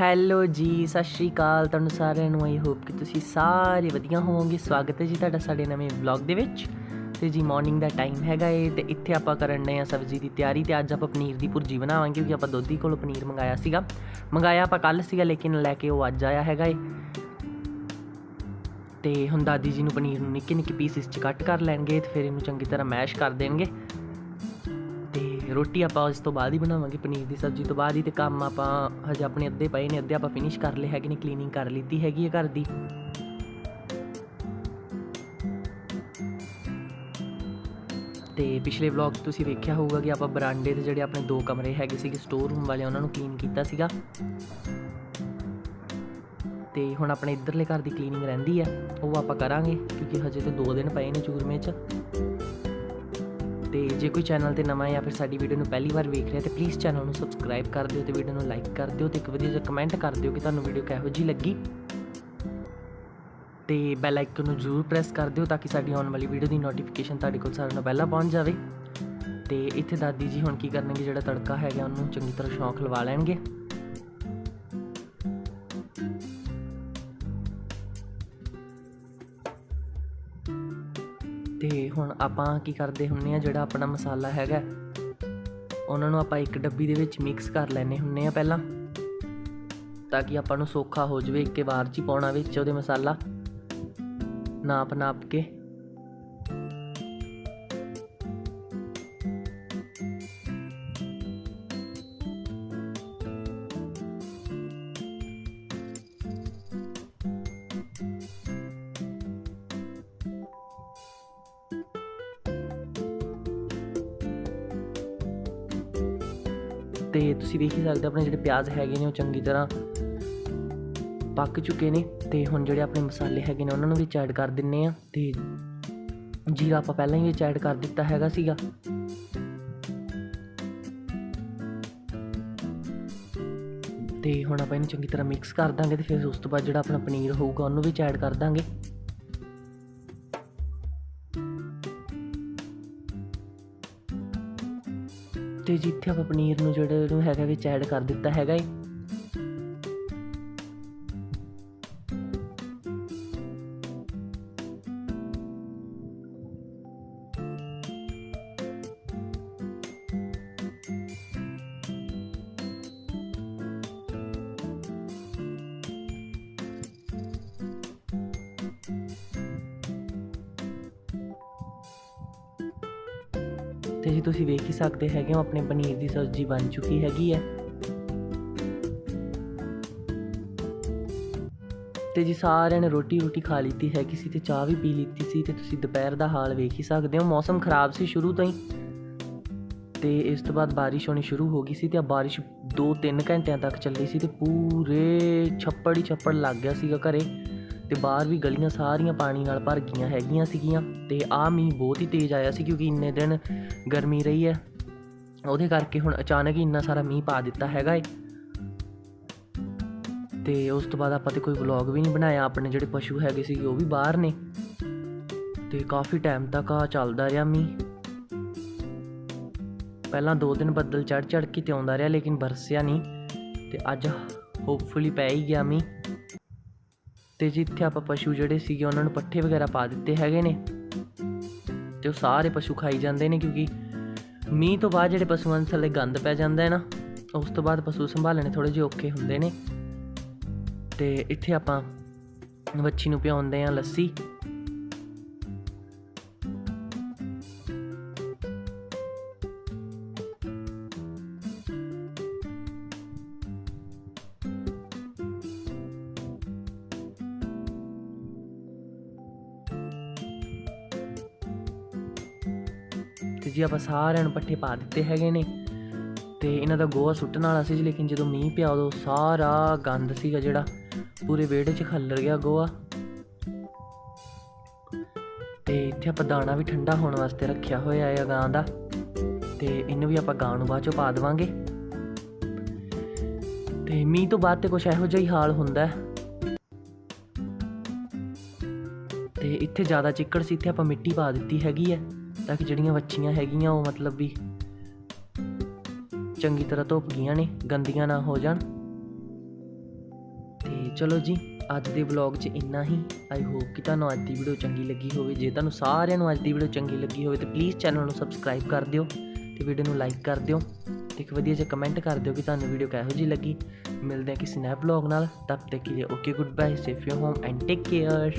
Hello ਜੀ, ਸਤਿ ਸ਼੍ਰੀ ਅਕਾਲ। ਤੁਹਾਨੂੰ ਸਾਰਿਆਂ ਨੂੰ ਆਈ ਹੋਪ ਕਿ ਤੁਸੀਂ ਸਾਰੇ ਵਧੀਆ ਹੋਵੋਗੇ। ਸਵਾਗਤ ਹੈ ਜੀ ਤੁਹਾਡਾ ਸਾਡੇ ਨਵੇਂ ਵਲੌਗ ਦੇ ਵਿੱਚ। ਤੇ ਜੀ ਮਾਰਨਿੰਗ ਦਾ ਟਾਈਮ ਹੈਗਾ ਏ ਤੇ ਇੱਥੇ ਆਪਾਂ ਕਰਨ ਨੇ ਆ ਸਬਜ਼ੀ ਦੀ ਤਿਆਰੀ ਤੇ ਅੱਜ ਆਪਾਂ ਪਨੀਰ ਦੀ ਭੁਰਜੀ ਬਣਾਵਾਂਗੇ ਕਿਉਂਕਿ ਆਪਾਂ ਦੋਧੀ ਕੋਲੋਂ ਪਨੀਰ ਮੰਗਾਇਆ ਸੀਗਾ। ਮੰਗਾਇਆ ਆਪਾਂ ਕੱਲ ਸੀਗਾ, ਲੇਕਿਨ ਲੈ ਕੇ ਉਹ ਅੱਜ ਆਇਆ ਹੈਗਾ ਏ। ਤੇ ਹੁਣ ਦਾਦੀ ਜੀ ਨੂੰ ਪਨੀਰ ਨੂੰ ਨਿੱਕੇ ਨਿੱਕੇ ਪੀਸਿਸ 'ਚ ਕੱਟ ਕਰ ਲੈਣਗੇ ਤੇ ਫਿਰ ਇਹਨੂੰ ਚੰਗੀ ਤਰ੍ਹਾਂ ਮੈਸ਼ ਕਰ ਦੇਣਗੇ। ਰੋਟੀ ਆਪਾਂ ਉਸ ਤੋਂ ਬਾਅਦ ਹੀ ਬਣਾਵਾਂਗੇ, ਪਨੀਰ ਦੀ ਸਬਜ਼ੀ ਤੋਂ ਬਾਅਦ ਹੀ ਤੇ ਕੰਮ ਆਪਾਂ ਹਜੇ ਆਪਣੇ ਅੱਧੇ ਪਏ ਨੇ, ਅੱਧੇ ਆਪਾਂ ਫਿਨਿਸ਼ ਕਰ ਲਏ ਹੈਗੇ ਨੇ ਕਲੀਨਿੰਗ ਕਰ ਲਈਤੀ ਹੈਗੀ ਹੈ ਘਰ ਦੀ। ਤੇ ਪਿਛਲੇ ਵਲੌਗ 'ਚ ਤੁਸੀਂ ਵੇਖਿਆ ਹੋਊਗਾ ਕਿ ਆਪਾਂ ਬਰਾਂਡੇ ਦੇ ਜਿਹੜੇ ਆਪਣੇ ਦੋ ਕਮਰੇ ਹੈਗੇ ਸੀਗੇ ਸਟੋਰ ਰੂਮ ਵਾਲੇ, ਉਹਨਾਂ ਨੂੰ ਕਲੀਨ ਕੀਤਾ ਸੀਗਾ। ਤੇ ਹੁਣ ਆਪਣੇ ਇੱਧਰਲੇ ਘਰ ਦੀ ਕਲੀਨਿੰਗ ਰਹਿੰਦੀ ਆ, ਉਹ ਆਪਾਂ ਕਰਾਂਗੇ, ਕਿਉਂਕਿ ਹਜੇ ਤੇ 2 ਦਿਨ ਪਏ ਨੇ ਚੂਰਮੇ 'ਚ। ਤੇ ਜੇ ਕੋਈ ਚੈਨਲ ਤੇ ਨਵਾਂ ਜਾਂ ਫਿਰ ਸਾਡੀ ਵੀਡੀਓ ਨੂੰ ਪਹਿਲੀ ਵਾਰ ਵੇਖ ਰਿਹਾ ਤੇ ਪਲੀਜ਼ ਚੈਨਲ ਨੂੰ ਸਬਸਕ੍ਰਾਈਬ ਕਰ ਦਿਓ ਤੇ ਵੀਡੀਓ ਨੂੰ ਲਾਈਕ ਕਰ ਦਿਓ ਤੇ ਇੱਕ ਵਧੀਆ ਜਿਹਾ ਕਮੈਂਟ ਕਰ ਦਿਓ ਕਿ ਤੁਹਾਨੂੰ ਵੀਡੀਓ ਕਿਹੋ ਜਿਹੀ ਲੱਗੀ। ਤੇ ਬੈਲ ਆਈਕਨ ਨੂੰ ਜ਼ਰੂਰ ਪ੍ਰੈਸ ਕਰ ਦਿਓ ਤਾਂ ਕਿ ਸਾਡੀ ਆਉਣ ਵਾਲੀ ਵੀਡੀਓ ਦੀ ਨੋਟੀਫਿਕੇਸ਼ਨ ਤੁਹਾਡੇ ਕੋਲ ਸਾਰਿਆਂ ਨਾਲੋਂ ਪਹਿਲਾਂ ਪਹੁੰਚ ਜਾਵੇ। ਤੇ ਇੱਥੇ ਦਾਦੀ ਜੀ ਹੁਣ ਕੀ ਕਰਨਗੇ, ਜਿਹੜਾ ਤੜਕਾ ਹੈਗਾ ਉਹਨੂੰ ਚੰਗੀ ਤਰ੍ਹਾਂ ਸ਼ੌਂਕ ਲਵਾ ਲੈਣਗੇ। ਤੇ ਹੁਣ ਆਪਾਂ ਕੀ ਕਰਦੇ ਹੁੰਨੇ ਆ, ਜਿਹੜਾ ਆਪਣਾ ਮਸਾਲਾ ਹੈਗਾ, ਉਹਨਾਂ ਨੂੰ ਆਪਾਂ ਇੱਕ ਡੱਬੀ ਦੇ ਵਿੱਚ ਮਿਕਸ ਕਰ ਲੈਨੇ ਹੁੰਨੇ ਆ ਪਹਿਲਾਂ, ਤਾਂ ਕਿ ਆਪਾਂ ਨੂੰ ਸੌਖਾ ਹੋ ਜਾਵੇ ਇੱਕੇ ਵਾਰ 'ਚ ਹੀ ਪਾਉਣਾ ਵਿੱਚ ਉਹਦੇ ਮਸਾਲਾ ਨਾਪ ਨਾਪ ਕੇ। ਤੇ ਤੁਸੀਂ ਵੇਖ ਹੀ ਸਕਦੇ ਹੋ ਆਪਣੇ ਜਿਹੜੇ ਪਿਆਜ਼ ਹੈਗੇ ਨੇ ਉਹ ਚੰਗੀ ਤਰ੍ਹਾਂ ਪੱਕ ਚੁੱਕੇ ਨੇ ਤੇ ਹੁਣ ਜਿਹੜੇ ਆਪਣੇ ਮਸਾਲੇ ਹੈਗੇ ਨੇ ਉਹਨਾਂ ਨੂੰ ਵਿੱਚ ਐਡ ਕਰ ਦਿੰਨੇ ਆ ਤੇ ਜੀਰਾ ਆਪਾਂ ਪਹਿਲਾਂ ਹੀ ਵਿੱਚ ਐਡ ਕਰ ਦਿੱਤਾ ਹੈਗਾ ਸੀਗਾ। ਤੇ ਹੁਣ ਆਪਾਂ ਇਹਨੂੰ ਚੰਗੀ ਤਰ੍ਹਾਂ ਮਿਕਸ ਕਰ ਦਾਂਗੇ ਤੇ ਫਿਰ ਉਸ ਤੋਂ ਬਾਅਦ ਜਿਹੜਾ ਆਪਣਾ ਪਨੀਰ ਹੋਊਗਾ ਉਹਨੂੰ ਵਿੱਚ ਐਡ ਕਰ ਦਾਂਗੇ। ਤੇ ਜਿੱਥੇ ਆਪਾਂ ਪਨੀਰ ਨੂੰ ਜਿਹੜਾ ਨੂੰ ਹੈਗਾ ਵਿੱਚ ਐਡ ਕਰ ਦਿੱਤਾ ਹੈਗਾ ਏ। ਤੇ ਜੀ ਤੁਸੀਂ ਵੇਖ ਹੀ ਸਕਦੇ ਹੈਗੇ ਹੋ, ਆਪਣੇ ਪਨੀਰ ਦੀ ਸਬਜ਼ੀ ਬਣ ਚੁੱਕੀ ਹੈਗੀ ਹੈ। ਤੇ ਜੀ ਸਾਰਿਆਂ ਨੇ ਰੋਟੀ ਰੋਟੀ ਖਾ ਲਈਤੀ ਹੈਗੀ ਸੀ ਤੇ ਚਾਹ ਵੀ ਪੀ ਲਈਤੀ ਸੀ ਤੇ ਤੁਸੀਂ ਦੁਪਹਿਰ ਦਾ ਹਾਲ ਵੇਖ ਹੀ ਸਕਦੇ ਹੋ, ਮੌਸਮ ਖਰਾਬ ਸੀ ਸ਼ੁਰੂ ਤੋਂ ਹੀ। ਤੇ ਇਸ ਤੋਂ ਬਾਅਦ ਬਾਰਿਸ਼ ਹੋਣੀ ਸ਼ੁਰੂ ਹੋ ਗਈ ਸੀ ਤੇ ਆ ਬਾਰਿਸ਼ 2-3 ਘੰਟਿਆਂ ਤੱਕ ਚੱਲੀ ਸੀ ਤੇ ਪੂਰੇ ਛੱਪੜ ਹੀ ਛੱਪੜ ਲੱਗ ਗਿਆ ਸੀਗਾ ਘਰੇ। ਤੇ ਬਾਹਰ ਵੀ ਗਲੀਆਂ ਸਾਰੀਆਂ ਪਾਣੀ ਨਾਲ ਭਰ ਗਈਆਂ ਹੈਗੀਆਂ ਸੀਗੀਆਂ ਤੇ ਆ ਮੀਂਹ ਬਹੁਤ ਹੀ ਤੇਜ਼ ਆਇਆ ਸੀ ਕਿਉਂਕਿ ਇੰਨੇ ਦਿਨ ਗਰਮੀ ਰਹੀ ਹੈ। ਉਹਦੇ ਕਰਕੇ ਹੁਣ ਅਚਾਨਕ ਹੀ ਇੰਨਾ ਸਾਰਾ ਮੀਂਹ ਪਾ ਦਿੱਤਾ ਹੈਗਾ ਏ। ਤੇ ਉਸ ਤੋਂ ਬਾਅਦ ਆਪਾਂ ਤੇ ਕੋਈ ਵਲੌਗ ਵੀ ਨਹੀਂ ਬਣਾਇਆ, ਆਪਣੇ ਜਿਹੜੇ ਪਸ਼ੂ ਹੈਗੇ ਸੀਗੇ ਉਹ ਵੀ ਬਾਹਰ ਨੇ। ਤੇ ਕਾਫੀ ਟਾਈਮ ਤੱਕ ਆ ਚੱਲਦਾ ਰਿਹਾ ਮੀਂਹ। ਪਹਿਲਾਂ 2 ਦਿਨ ਬੱਦਲ ਚੜ ਚੜ ਕੇ ਤੇ ਆਉਂਦਾ ਰਿਹਾ ਲੇਕਿਨ ਬਰਸਿਆ ਨਹੀਂ ਤੇ ਅੱਜ ਹੋਪਫੁਲੀ ਪੈ ਹੀ ਗਿਆ ਮੀਂਹ। ਤੇ ਜਿੱਥੇ ਆਪਾਂ ਪਸ਼ੂ ਜਿਹੜੇ ਸੀਗੇ ਉਹਨਾਂ ਨੂੰ ਪੱਠੇ ਵਗੈਰਾ ਪਾ ਦਿੱਤੇ ਹੈਗੇ ਨੇ, ਤੇ ਉਹ ਸਾਰੇ ਪਸ਼ੂ ਖਾਈ ਜਾਂਦੇ ਨੇ ਕਿਉਂਕਿ ਮੀਂਹ ਤੋਂ ਬਾਅਦ ਜਿਹੜੇ ਪਸ਼ੂਆਂ ਦੇ ਥੱਲੇ ਗੰਦ ਪੈ ਜਾਂਦਾ ਹੈ ਨਾ, ਉਸ ਤੋਂ ਬਾਅਦ ਪਸ਼ੂ ਸੰਭਾਲਣੇ ਥੋੜੇ ਜਿਹੇ ਔਖੇ ਹੁੰਦੇ ਨੇ। ਤੇ ਇੱਥੇ ਆਪਾਂ ਵੱਛੀ ਨੂੰ ਪਿਆਉਂਦੇ ਆ ਲੱਸੀ। ਤੇ ਜੀ ਆਪਾਂ ਸਾਰਿਆਂ ਨੂੰ ਪੱਠੇ ਪਾ ਦਿੱਤੇ ਹੈਗੇ ਨੇ। ਤੇ ਇਹਨਾਂ ਦਾ ਗੋਹਾ ਸੁੱਟਣ ਵਾਲਾ ਸੀ ਜੀ, ਲੇਕਿਨ ਜਦੋਂ ਮੀਂਹ ਪਿਆ ਉਦੋਂ ਸਾਰਾ ਗੰਦ ਸੀਗਾ ਜਿਹੜਾ। ਪੂਰੇ ਵਿਹੜੇ 'ਚ ਖੱਲਰ ਗਿਆ ਗੋਹਾ। ਤੇ ਇੱਥੇ ਆਪਾਂ ਦਾਣਾ ਵੀ ਠੰਡਾ ਹੋਣ ਵਾਸਤੇ ਰੱਖਿਆ ਹੋਇਆ ਹੈ ਗਾਂ ਦਾ। ਤੇ ਇਹਨੂੰ ਵੀ ਆਪਾਂ ਗਾਂ ਨੂੰ ਬਾਅਦ ਚੋਂ ਪਾ ਦੇਵਾਂਗੇ। ਤੇ ਮੀਂਹ ਤੋਂ ਬਾਅਦ ਤੇ ਕੁਛ ਇਹੋ ਜਿਹਾ ਹੀ ਹਾਲ ਹੁੰਦਾ ਹੈ। ਤੇ ਇੱਥੇ ਜ਼ਿਆਦਾ ਚਿੱਕੜ ਸੀ ਇੱਥੇ ਆਪਾਂ ਮਿੱਟੀ ਪਾ ਦਿੱਤੀ ਹੈਗੀ ਹੈ। ਤਾਂ ਕਿ ਜਿਹੜੀਆਂ ਵੱਛੀਆਂ ਹੈਗੀਆਂ, ਉਹ ਮਤਲਬ ਵੀ ਚੰਗੀ ਤਰ੍ਹਾਂ ਧੁੱਪ ਗਈਆਂ ਨੇ, ਗੰਦੀਆਂ ਨਾ ਹੋ ਜਾਣ। ਤੇ ਚਲੋ ਜੀ, ਅੱਜ ਦੇ ਵਲੌਗ 'ਚ ਇੰਨਾ ਹੀ। ਆਈ ਹੋਪ ਕਿ ਤੁਹਾਨੂੰ ਅੱਜ ਦੀ ਵੀਡੀਓ ਚੰਗੀ ਲੱਗੀ ਹੋਵੇ। ਜੇ ਤੁਹਾਨੂੰ ਸਾਰਿਆਂ ਨੂੰ ਅੱਜ ਦੀ ਵੀਡੀਓ ਚੰਗੀ ਲੱਗੀ ਹੋਵੇ, ਤਾਂ ਪਲੀਜ਼ ਚੈਨਲ ਨੂੰ ਸਬਸਕ੍ਰਾਈਬ ਕਰ ਦਿਓ ਤੇ ਵੀਡੀਓ ਨੂੰ ਲਾਈਕ ਕਰ ਦਿਓ ਤੇ ਇੱਕ ਵਧੀਆ ਜਿਹਾ ਕਮੈਂਟ ਕਰ ਦਿਓ ਕਿ ਤੁਹਾਨੂੰ ਵੀਡੀਓ ਕਿਹੋ ਜਿਹੀ ਲੱਗੀ। ਮਿਲਦੇ ਹਾਂ ਕਿਸੇ ਨਵੇਂ ਵਲੌਗ ਨਾਲ। ਤਬ ਤੱਕ ਕੇ ਲਈ okay good bye safe you home and take care